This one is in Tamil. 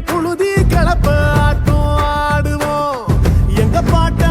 புழுதி கலப்ப ஆட்டும் ஆடுவோம். எங்க பாட்டு